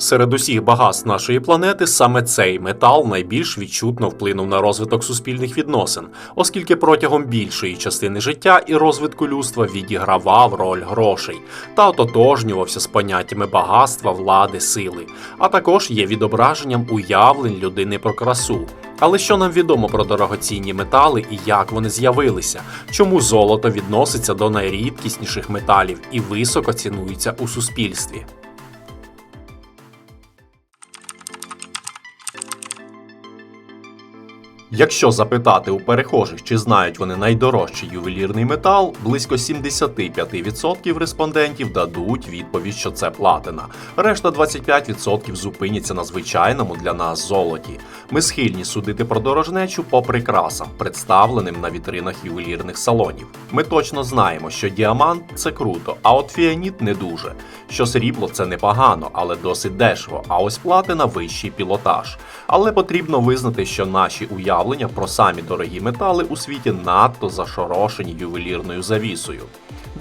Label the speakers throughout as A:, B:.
A: Серед усіх багатств нашої планети саме цей метал найбільш відчутно вплинув на розвиток суспільних відносин, оскільки протягом більшої частини життя і розвитку людства відігравав роль грошей та ототожнювався з поняттями багатства, влади, сили, а також є відображенням уявлень людини про красу. Але що нам відомо про дорогоцінні метали і як вони з'явилися? Чому золото відноситься до найрідкісніших металів і високо цінується у суспільстві? Якщо запитати у перехожих, чи знають вони найдорожчий ювелірний метал, близько 75% респондентів дадуть відповідь, що це платина. Решта 25% зупиняться на звичайному для нас золоті. Ми схильні судити про дорожнечу по прикрасам, представленим на вітринах ювелірних салонів. Ми точно знаємо, що діамант це круто, а от фіаніт не дуже. Що срібло це непогано, але досить дешево. А ось платина вищий пілотаж. Але потрібно визнати, що наші уявлення про самі дорогі метали у світі надто зашорошені ювелірною завісою.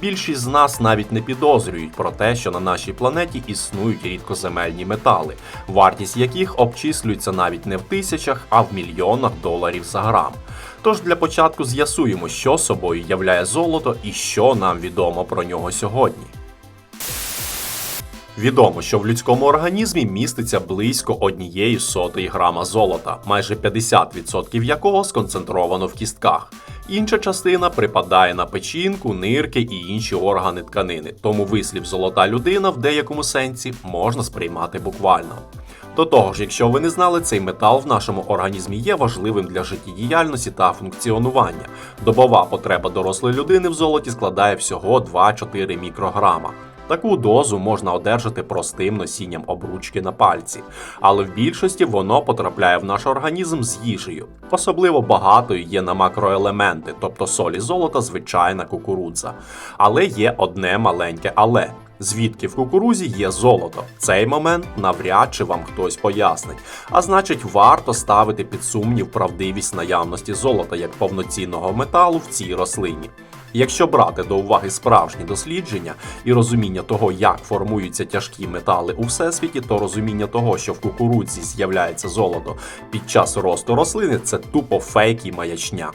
A: Більшість з нас навіть не підозрюють про те, що на нашій планеті існують рідкоземельні метали, вартість яких обчислюється навіть не в тисячах, а в мільйонах доларів за грам. Тож для початку з'ясуємо, що собою являє золото і що нам відомо про нього сьогодні. Відомо, що в людському організмі міститься близько однієї сотої грама золота, майже 50% якого сконцентровано в кістках. Інша частина припадає на печінку, нирки і інші органи тканини, тому вислів золота людина в деякому сенсі можна сприймати буквально. До того ж, якщо ви не знали, цей метал в нашому організмі є важливим для життєдіяльності та функціонування. Добова потреба дорослої людини в золоті складає всього 2-4 мікрограма. Таку дозу можна одержати простим носінням обручки на пальці, але в більшості воно потрапляє в наш організм з їжею. Особливо багатою є на макроелементи, тобто солі золота, звичайна кукурудза. Але є одне маленьке але. Звідки в кукурузі є золото? Цей момент навряд чи вам хтось пояснить. А значить, варто ставити під сумнів правдивість наявності золота як повноцінного металу в цій рослині. Якщо брати до уваги справжні дослідження і розуміння того, як формуються тяжкі метали у всесвіті, то розуміння того, що в кукурудзі з'являється золото під час росту рослини, це тупо фейк і маячня.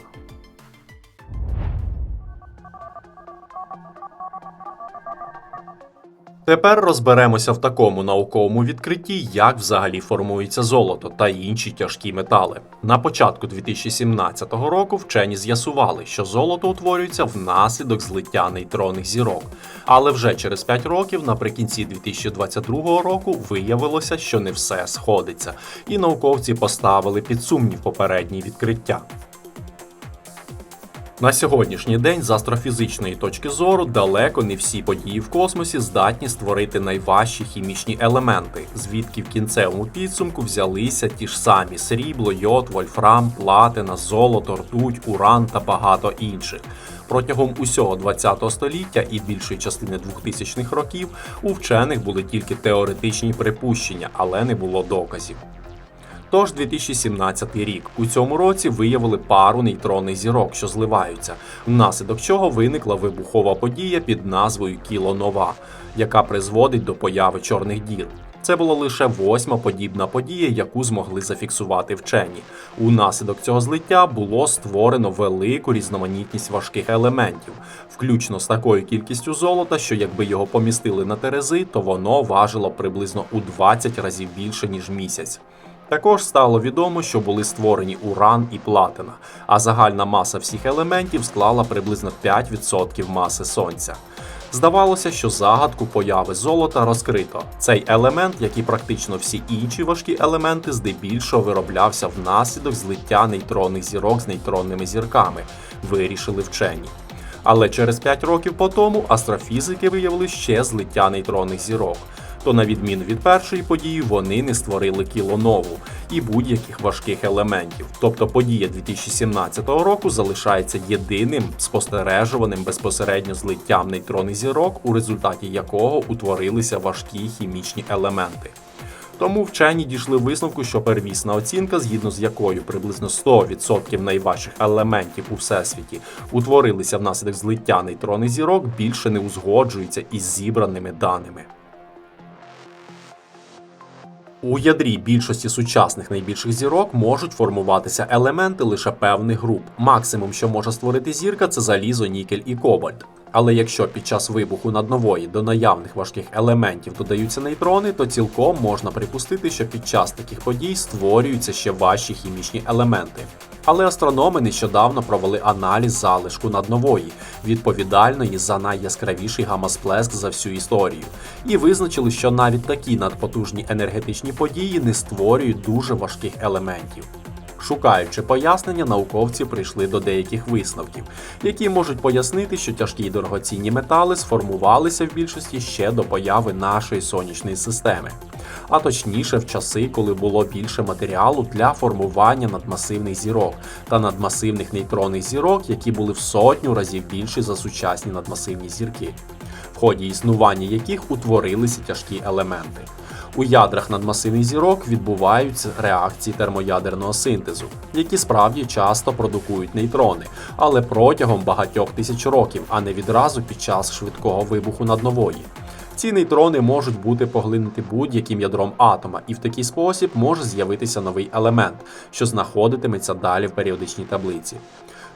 A: Тепер розберемося в такому науковому відкритті, як взагалі формується золото та інші тяжкі метали. На початку 2017 року вчені з'ясували, що золото утворюється внаслідок злиття нейтронних зірок. Але вже через 5 років, наприкінці 2022 року, виявилося, що не все сходиться, і науковці поставили під сумнів попередні відкриття. На сьогоднішній день з астрофізичної точки зору далеко не всі події в космосі здатні створити найважчі хімічні елементи, звідки в кінцевому підсумку взялися ті ж самі срібло, йод, вольфрам, платина, золото, ртуть, уран та багато інших. Протягом усього ХХ століття і більшої частини 2000-х років у вчених були тільки теоретичні припущення, але не було доказів. Тож 2017 рік у цьому році виявили пару нейтронних зірок, що зливаються, внаслідок чого виникла вибухова подія під назвою Кілонова, яка призводить до появи чорних дір. Це була лише восьма подібна подія, яку змогли зафіксувати вчені. Унаслідок цього злиття було створено велику різноманітність важких елементів, включно з такою кількістю золота, що якби його помістили на терези, то воно важило приблизно у 20 разів більше ніж місяць. Також стало відомо, що були створені уран і платина, а загальна маса всіх елементів склала приблизно 5% маси сонця. Здавалося, що загадку появи золота розкрито. Цей елемент, як і практично всі інші важкі елементи, здебільшого вироблявся внаслідок злиття нейтронних зірок з нейтронними зірками, вирішили вчені. Але через 5 років по тому астрофізики виявили ще злиття нейтронних зірок то на відміну від першої події вони не створили кілонову і будь-яких важких елементів. Тобто подія 2017 року залишається єдиним спостережуваним безпосередньо злиттям нейтронних зірок, у результаті якого утворилися важкі хімічні елементи. Тому вчені дійшли висновку, що первісна оцінка, згідно з якою приблизно 100% найважчих елементів у всесвіті утворилися внаслідок злиття нейтронних зірок, більше не узгоджується із зібраними даними. У ядрі більшості сучасних найбільших зірок можуть формуватися елементи лише певних груп. Максимум, що може створити зірка, це залізо, нікель і кобальт. Але якщо під час вибуху наднової до наявних важких елементів додаються нейтрони, то цілком можна припустити, що під час таких подій створюються ще важчі хімічні елементи. Але астрономи нещодавно провели аналіз залишку наднової, відповідальної за найяскравіший гамасплеск за всю історію, і визначили, що навіть такі надпотужні енергетичні події не створюють дуже важких елементів. Шукаючи пояснення, науковці прийшли до деяких висновків, які можуть пояснити, що тяжкі й дорогоцінні метали сформувалися в більшості ще до появи нашої сонячної системи, а точніше в часи, коли було більше матеріалу для формування надмасивних зірок та надмасивних нейтронних зірок, які були в сотню разів більші за сучасні надмасивні зірки, в ході існування яких утворилися тяжкі елементи. У ядрах надмасивних зірок відбуваються реакції термоядерного синтезу, які справді часто продукують нейтрони, але протягом багатьох тисяч років, а не відразу під час швидкого вибуху наднової. Ці нейтрони можуть бути поглинуті будь-яким ядром атома, і в такий спосіб може з'явитися новий елемент, що знаходитиметься далі в періодичній таблиці.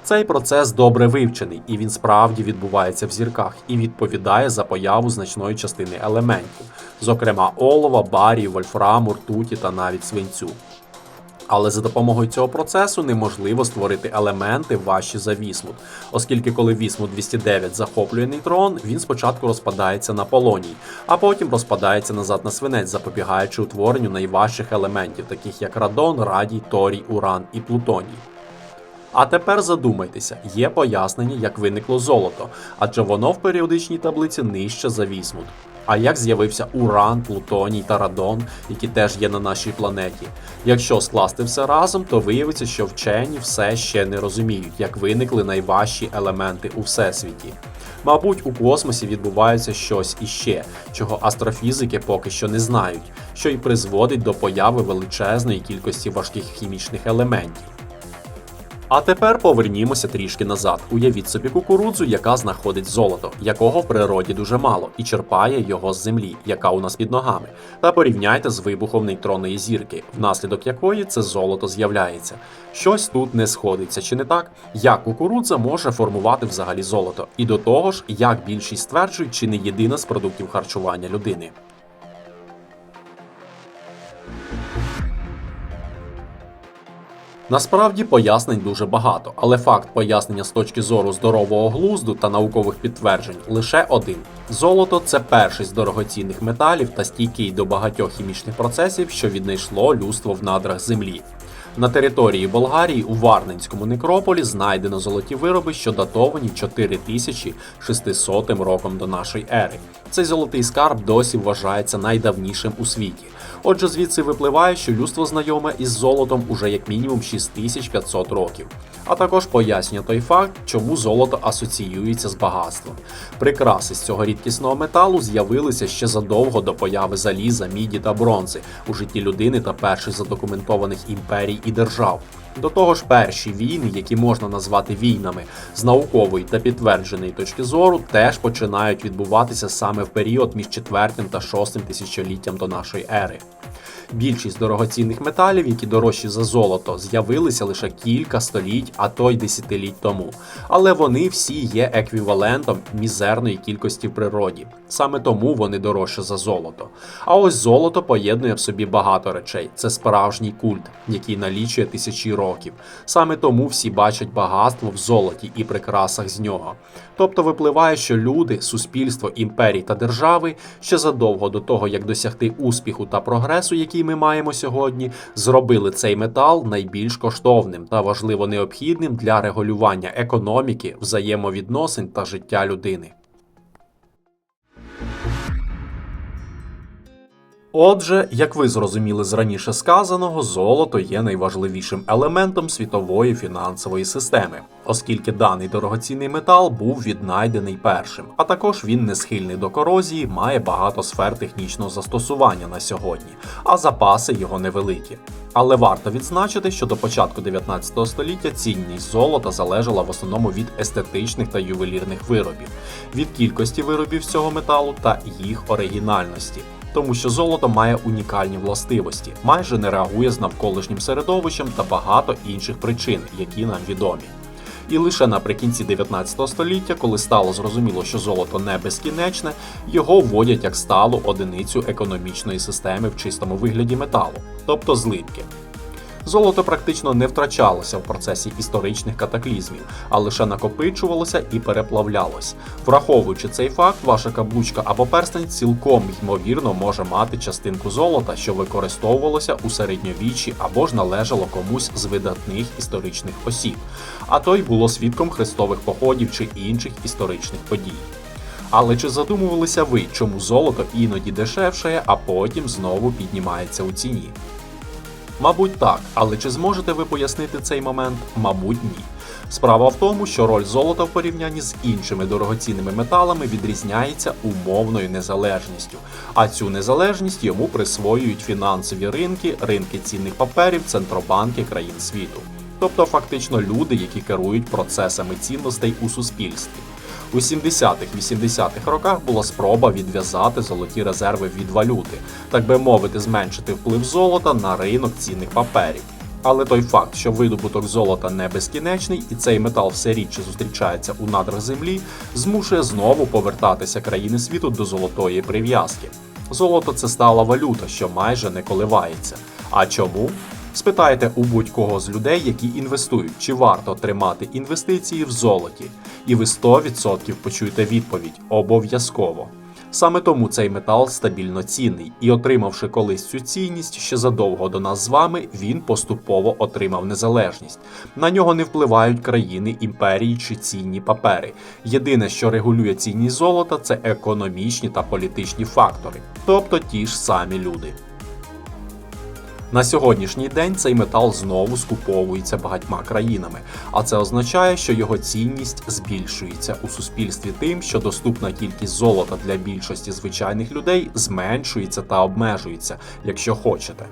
A: Цей процес добре вивчений, і він справді відбувається в зірках і відповідає за появу значної частини елементів, зокрема олова, барію, вольфраму, ртуті та навіть свинцю. Але за допомогою цього процесу неможливо створити елементи важчі за вісмут, оскільки коли вісмут 209 захоплює нейтрон, він спочатку розпадається на полоній, а потім розпадається назад на свинець, запобігаючи утворенню найважчих елементів, таких як радон, радій, торій, уран і плутоній. А тепер задумайтеся, є пояснення, як виникло золото, адже воно в періодичній таблиці нижче за вісмут. А як з'явився уран, плутоній та радон, які теж є на нашій планеті? Якщо скласти все разом, то виявиться, що вчені все ще не розуміють, як виникли найважчі елементи у всесвіті. Мабуть, у космосі відбувається щось іще, чого астрофізики поки що не знають, що й призводить до появи величезної кількості важких хімічних елементів. А тепер повернімося трішки назад. Уявіть собі кукурудзу, яка знаходить золото, якого в природі дуже мало, і черпає його з землі, яка у нас під ногами. Та порівняйте з вибухом нейтронної зірки, внаслідок якої це золото з'являється. Щось тут не сходиться, чи не так? Як кукурудза може формувати взагалі золото? І до того ж, як більшість стверджують, чи не єдина з продуктів харчування людини. Насправді пояснень дуже багато, але факт пояснення з точки зору здорового глузду та наукових підтверджень лише один: золото це перший з дорогоцінних металів та стійкий до багатьох хімічних процесів, що віднайшло людство в надрах землі. На території Болгарії у Варненському некрополі знайдено золоті вироби, що датовані 4600 роком до нашої ери. Цей золотий скарб досі вважається найдавнішим у світі. Отже, звідси випливає, що людство знайоме із золотом уже як мінімум 6500 років. А також пояснює той факт, чому золото асоціюється з багатством. Прикраси з цього рідкісного металу з'явилися ще задовго до появи заліза, міді та бронзи у житті людини та перших задокументованих імперій і держав. До того ж, перші війни, які можна назвати війнами з наукової та підтвердженої точки зору, теж починають відбуватися саме в період між 4 та 6 тисячоліттям до нашої ери. Більшість дорогоцінних металів, які дорожчі за золото, з'явилися лише кілька століть, а то й десятиліть тому. Але вони всі є еквівалентом мізерної кількості в природі. Саме тому вони дорожче за золото. А ось золото поєднує в собі багато речей. Це справжній культ, який налічує тисячі років. Саме тому всі бачать багатство в золоті і прикрасах з нього. Тобто випливає, що люди, суспільство, імперії та держави ще задовго до того, як досягти успіху та прогресу, який ми маємо сьогодні, зробили цей метал найбільш коштовним та важливо необхідним для регулювання економіки, взаємовідносин та життя людини. Отже, як ви зрозуміли з раніше сказаного, золото є найважливішим елементом світової фінансової системи, оскільки даний дорогоцінний метал був віднайдений першим, а також він не схильний до корозії, має багато сфер технічного застосування на сьогодні, а запаси його невеликі. Але варто відзначити, що до початку 19 століття цінність золота залежала в основному від естетичних та ювелірних виробів, від кількості виробів з цього металу та їх оригінальності. Тому що золото має унікальні властивості, майже не реагує з навколишнім середовищем та багато інших причин, які нам відомі. І лише наприкінці 19 століття, коли стало зрозуміло, що золото не безкінечне, його вводять як сталу одиницю економічної системи в чистому вигляді металу, тобто злитки. Золото практично не втрачалося в процесі історичних катаклізмів, а лише накопичувалося і переплавлялось. Враховуючи цей факт, ваша каблучка або перстень цілком ймовірно може мати частинку золота, що використовувалося у середньовіччі або ж належало комусь з видатних історичних осіб, а то й було свідком хрестових походів чи інших історичних подій. Але чи задумувалися ви, чому золото іноді дешевшає, а потім знову піднімається у ціні? Мабуть, так, але чи зможете ви пояснити цей момент? Мабуть, ні. Справа в тому, що роль золота в порівнянні з іншими дорогоцінними металами відрізняється умовною незалежністю, а цю незалежність йому присвоюють фінансові ринки, ринки цінних паперів, центробанки країн світу. Тобто фактично люди, які керують процесами цінностей у суспільстві. У 70-х-80-х роках була спроба відв'язати золоті резерви від валюти, так би мовити, зменшити вплив золота на ринок цінних паперів. Але той факт, що видобуток золота не безкінечний і цей метал все рідше зустрічається у надрах землі, змушує знову повертатися країни світу до золотої прив'язки. Золото це стала валюта, що майже не коливається. А чому? Спитайте у будь-кого з людей, які інвестують, чи варто тримати інвестиції в золоті, і ви 100% почуєте відповідь обов'язково. Саме тому цей метал стабільно цінний, і отримавши колись цю цінність ще задовго до нас з вами, він поступово отримав незалежність. На нього не впливають країни, імперії чи цінні папери. Єдине, що регулює цінність золота, це економічні та політичні фактори, тобто ті ж самі люди. На сьогоднішній день цей метал знову скуповується багатьма країнами, а це означає, що його цінність збільшується у суспільстві тим, що доступна кількість золота для більшості звичайних людей зменшується та обмежується, якщо хочете.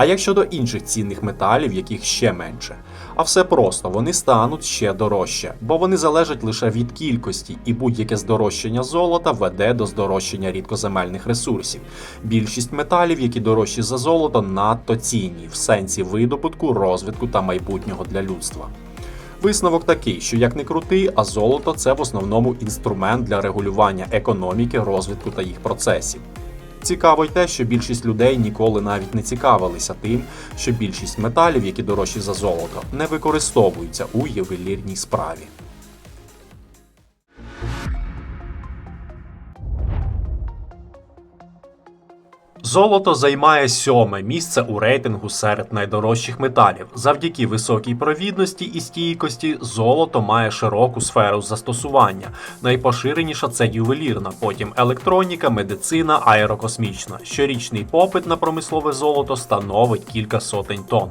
A: А як щодо інших цінних металів, яких ще менше? А все просто вони стануть ще дорожче, бо вони залежать лише від кількості, і будь-яке здорожчання золота веде до здорожчання рідкоземельних ресурсів. Більшість металів, які дорожчі за золото, надто цінні в сенсі видобутку, розвитку та майбутнього для людства. Висновок такий, що як не крути, а золото це в основному інструмент для регулювання економіки, розвитку та їх процесів. Цікаво й те, що більшість людей ніколи навіть не цікавилися тим, що більшість металів, які дорожчі за золото, не використовуються у ювелірній справі. Золото займає сьоме місце у рейтингу серед найдорожчих металів. Завдяки високій провідності і стійкості золото має широку сферу застосування. Найпоширеніша це ювелірна, потім електроніка, медицина, аерокосмічна. Щорічний попит на промислове золото становить кілька сотень тонн.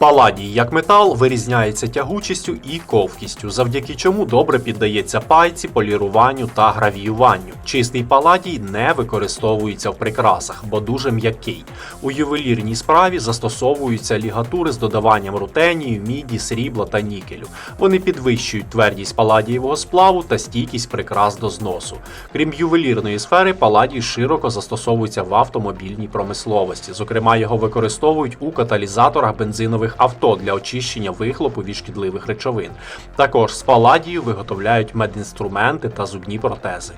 A: Паладій як метал вирізняється тягучістю і ковкістю, завдяки чому добре піддається пайці, поліруванню та гравіюванню. Чистий паладій не використовується в прикрасах, бо дуже м'який. У ювелірній справі застосовуються лігатури з додаванням рутенію, міді, срібла та нікелю. Вони підвищують твердість паладієвого сплаву та стійкість прикрас до зносу. Крім ювелірної сфери, паладій широко застосовується в автомобільній промисловості. Зокрема, його використовують у каталізаторах бензинових авто для очищення вихлопу від шкідливих речовин. Також з паладію виготовляють медінструменти та зубні протези.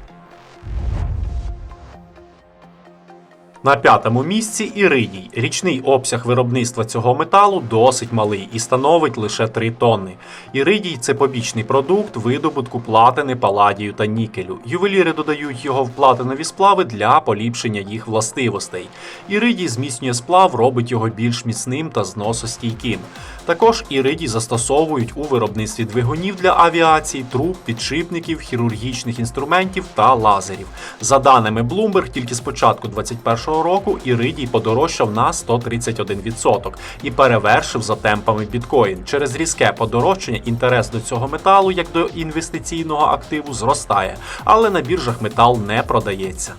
A: На п'ятому місці іридій. Річний обсяг виробництва цього металу досить малий і становить лише 3 тонни. Іридій це побічний продукт видобутку платини, паладію та нікелю. Ювеліри додають його в платинові сплави для поліпшення їх властивостей. Іридій зміцнює сплав, робить його більш міцним та зносостійким. Також іридій застосовують у виробництві двигунів для авіації, труб, підшипників, хірургічних інструментів та лазерів. За даними Bloomberg, тільки з початку 2021 року іридій подорожчав на 131% і перевершив за темпами біткоін. Через різке подорожчання інтерес до цього металу як до інвестиційного активу зростає, але на біржах метал не продається.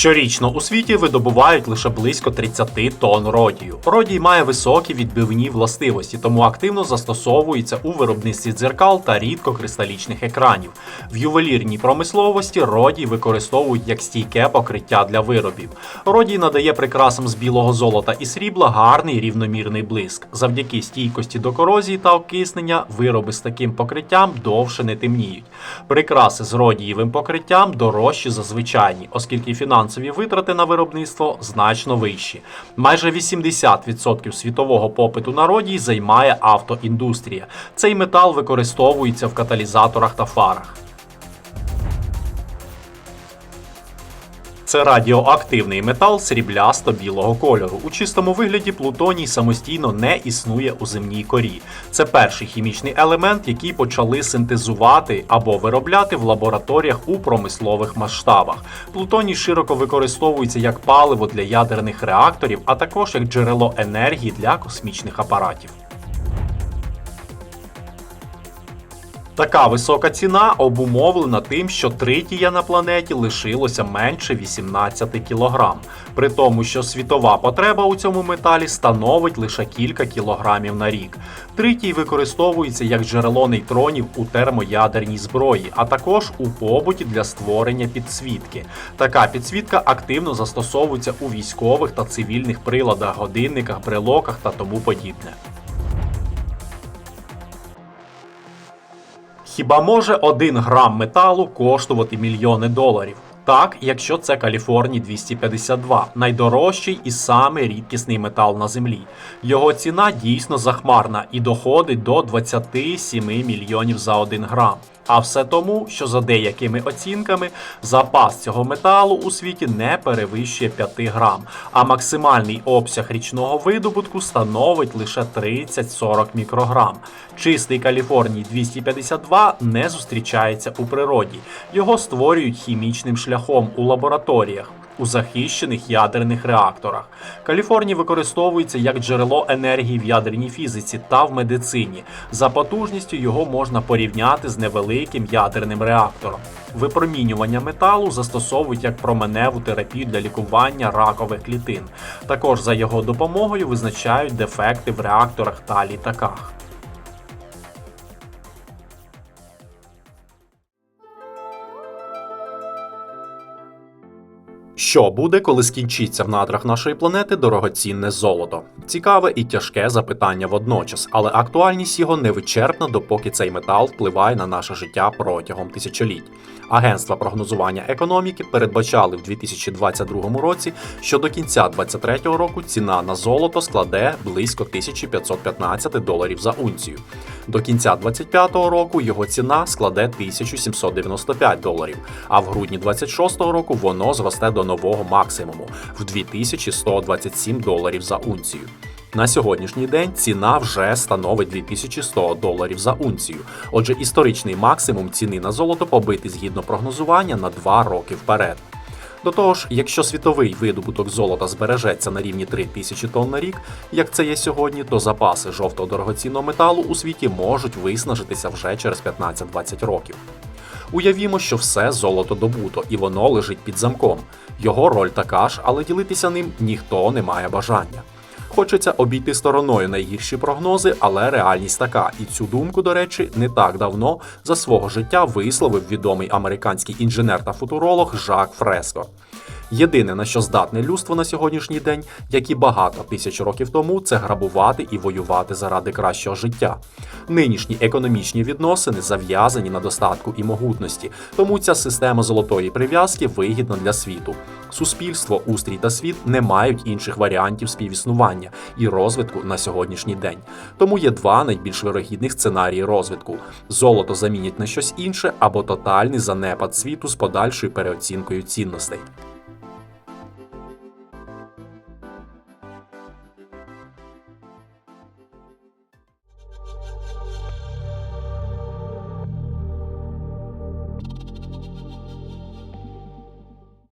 A: Щорічно у світі видобувають лише близько 30 тонн родію. Родій має високі відбивні властивості, тому активно застосовується у виробництві дзеркал та рідкокристалічних екранів. В ювелірній промисловості родій використовують як стійке покриття для виробів. Родій надає прикрасам з білого золота і срібла гарний рівномірний блиск. Завдяки стійкості до корозії та окиснення вироби з таким покриттям довше не темніють. Прикраси з родієвим покриттям дорожчі за звичайні, оскільки фінансові витрати на виробництво значно вищі. Майже 80% світового попиту на родій займає автоіндустрія. Цей метал використовується в каталізаторах та фарах. Це радіоактивний метал сріблясто-білого кольору. У чистому вигляді плутоній самостійно не існує у земній корі. Це перший хімічний елемент, який почали синтезувати або виробляти в лабораторіях у промислових масштабах. Плутоній широко використовується як паливо для ядерних реакторів, а також як джерело енергії для космічних апаратів. Така висока ціна обумовлена тим, що тритія на планеті лишилося менше 18 кг, при тому, що світова потреба у цьому металі становить лише кілька кілограмів на рік. Тритій використовується як джерело нейтронів у термоядерній зброї, а також у побуті для створення підсвітки. Така підсвітка активно застосовується у військових та цивільних приладах, годинниках, брелоках та тому подібне. Хіба може один грам металу коштувати мільйони доларів? Так, якщо це Каліфорній 252, найдорожчий і самий рідкісний метал на землі. Його ціна дійсно захмарна і доходить до 27 мільйонів за один грам. А все тому, що за деякими оцінками запас цього металу у світі не перевищує 5 грам, а максимальний обсяг річного видобутку становить лише 30-40 мікрограм. Чистий Каліфорній 252 не зустрічається у природі. Його створюють хімічним шляхом у лабораторіях. У захищених ядерних реакторах Каліфорній використовується як джерело енергії в ядерній фізиці та в медицині. За потужністю його можна порівняти з невеликим ядерним реактором. Випромінювання металу застосовують як променеву терапію для лікування ракових клітин. Також за його допомогою визначають дефекти в реакторах та літаках. Що буде, коли скінчиться в надрах нашої планети дорогоцінне золото? Цікаве і тяжке запитання водночас, але актуальність його невичерпна, допоки цей метал впливає на наше життя протягом тисячоліть. Агентства прогнозування економіки передбачали в 2022 році, що до кінця 2023 року ціна на золото складе близько 1515 доларів за унцію. До кінця 2025 року його ціна складе 1795 доларів, а в грудні 2026 року воно зросте до нового максимуму в 2127 доларів за унцію. На сьогоднішній день ціна вже становить 2100 доларів за унцію. Отже, історичний максимум ціни на золото побитий згідно прогнозування на 2 роки вперед. До того ж, якщо світовий видобуток золота збережеться на рівні 3 тисячі тонн на рік, як це є сьогодні, то запаси жовтого дорогоцінного металу у світі можуть виснажитися вже через 15-20 років. Уявімо, що все золото добуто і воно лежить під замком. Його роль така ж, але ділитися ним ніхто не має бажання. Хочеться обійти стороною найгірші прогнози, але реальність така. І цю думку, до речі, не так давно за свого життя висловив відомий американський інженер та футуролог Жак Фреско. Єдине на що здатне людство на сьогоднішній день, як і багато тисяч років тому, це грабувати і воювати заради кращого життя. Нинішні економічні відносини зав'язані на достатку і могутності, тому ця система золотої прив'язки вигідна для світу. Суспільство, устрій та світ не мають інших варіантів співіснування і розвитку на сьогоднішній день. Тому є два найбільш вирогідних сценарії розвитку: золото замінять на щось інше або тотальний занепад світу з подальшою переоцінкою цінностей.